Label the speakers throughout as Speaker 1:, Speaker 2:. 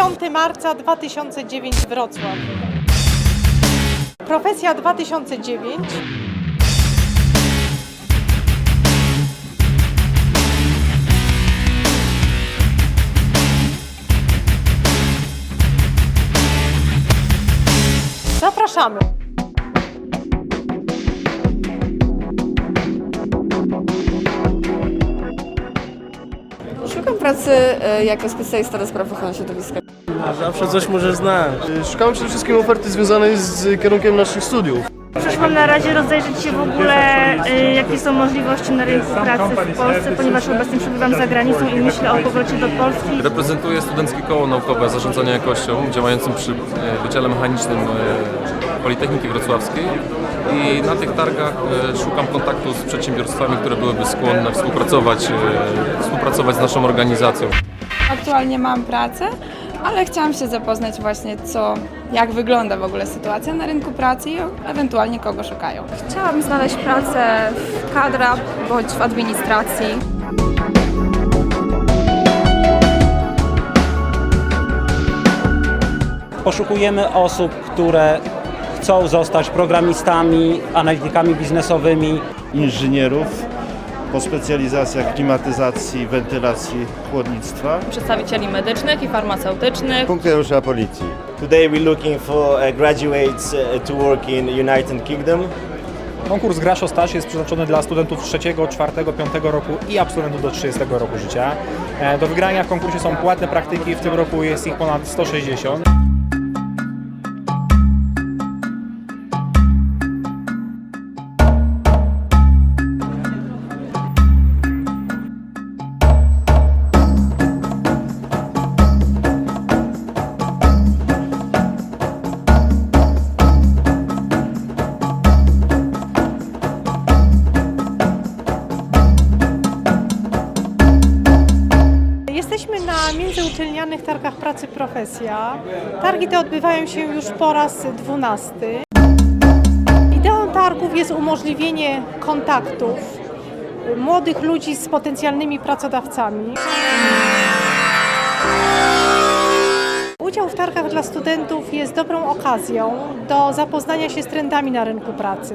Speaker 1: 5 marca 2009 Wrocław. Profesja 2009. Zapraszamy.
Speaker 2: Szukam pracy e, jako specjalista do spraw ochrony środowiska.
Speaker 3: Zawsze coś możesz znać.
Speaker 4: Szukamy przede wszystkim oferty związanej z kierunkiem naszych studiów.
Speaker 5: Przyszłam na razie rozejrzeć się w ogóle, y, jakie są możliwości na rynku pracy w Polsce, ponieważ obecnie przebywam za granicą i myślę o powrocie do Polski.
Speaker 6: Reprezentuję Studenckie Koło Naukowe Zarządzania Jakością działającym przy e, Wydziale Mechanicznym e, Politechniki Wrocławskiej i na tych targach e, szukam kontaktu z przedsiębiorstwami, które byłyby skłonne współpracować, e, współpracować z naszą organizacją.
Speaker 2: Aktualnie mam pracę, ale chciałam się zapoznać właśnie co, jak wygląda w ogóle sytuacja na rynku pracy i ewentualnie kogo szukają.
Speaker 7: Chciałabym znaleźć pracę w kadra bądź w administracji.
Speaker 8: Poszukujemy osób, które chcą zostać programistami, analitykami biznesowymi,
Speaker 4: Inżynierów po specjalizacjach klimatyzacji, wentylacji, chłodnictwa.
Speaker 9: przedstawicieli medycznych i farmaceutycznych.
Speaker 4: Funkcjonariusza policji.
Speaker 3: Today we're looking for uh, graduates uh, to work in United Kingdom.
Speaker 10: Konkurs Graszo Staż jest przeznaczony dla studentów trzeciego, czwartego, piątego roku i absolwentów do 30 roku życia. E, Do wygrania w konkursie są płatne praktyki, w tym roku jest ich ponad 160.
Speaker 1: międzyuczelnianych targach pracy Profesja. Targi te odbywają się już po raz dwunasty. Ideą targów jest umożliwienie kontaktów młodych ludzi z potencjalnymi pracodawcami. Udział w targach dla studentów jest dobrą okazją do zapoznania się z trendami na rynku pracy,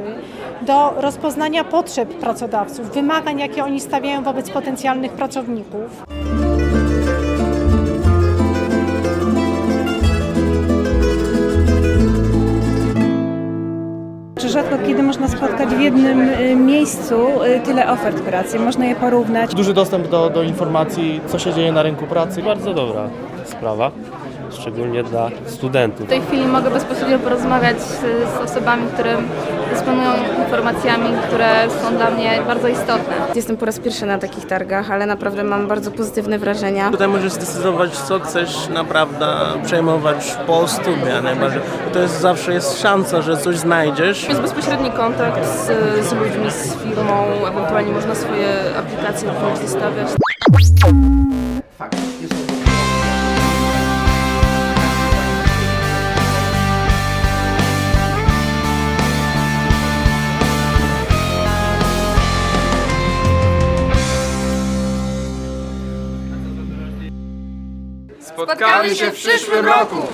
Speaker 1: do rozpoznania potrzeb pracodawców, wymagań, jakie oni stawiają wobec potencjalnych pracowników.
Speaker 7: Można spotkać w jednym y, miejscu y, tyle ofert pracy. Można je porównać.
Speaker 3: Duży dostęp do, do informacji, co się dzieje na rynku pracy. Bardzo dobra sprawa, szczególnie dla studentów.
Speaker 9: W tej chwili mogę bezpośrednio porozmawiać z, z osobami, które dysponują informacjami, które są dla mnie bardzo istotne.
Speaker 7: Jestem po raz pierwszy na takich targach, ale naprawdę mam bardzo pozytywne wrażenia.
Speaker 3: Tutaj możesz zdecydować, co chcesz naprawdę przejmować po studiach najbardziej. To jest zawsze jest szansa, że coś znajdziesz.
Speaker 9: Jest bezpośredni kontakt z, z ludźmi, z firmą, ewentualnie można swoje aplikacje również wystawiać.
Speaker 6: Spotkamy się w przyszłym roku!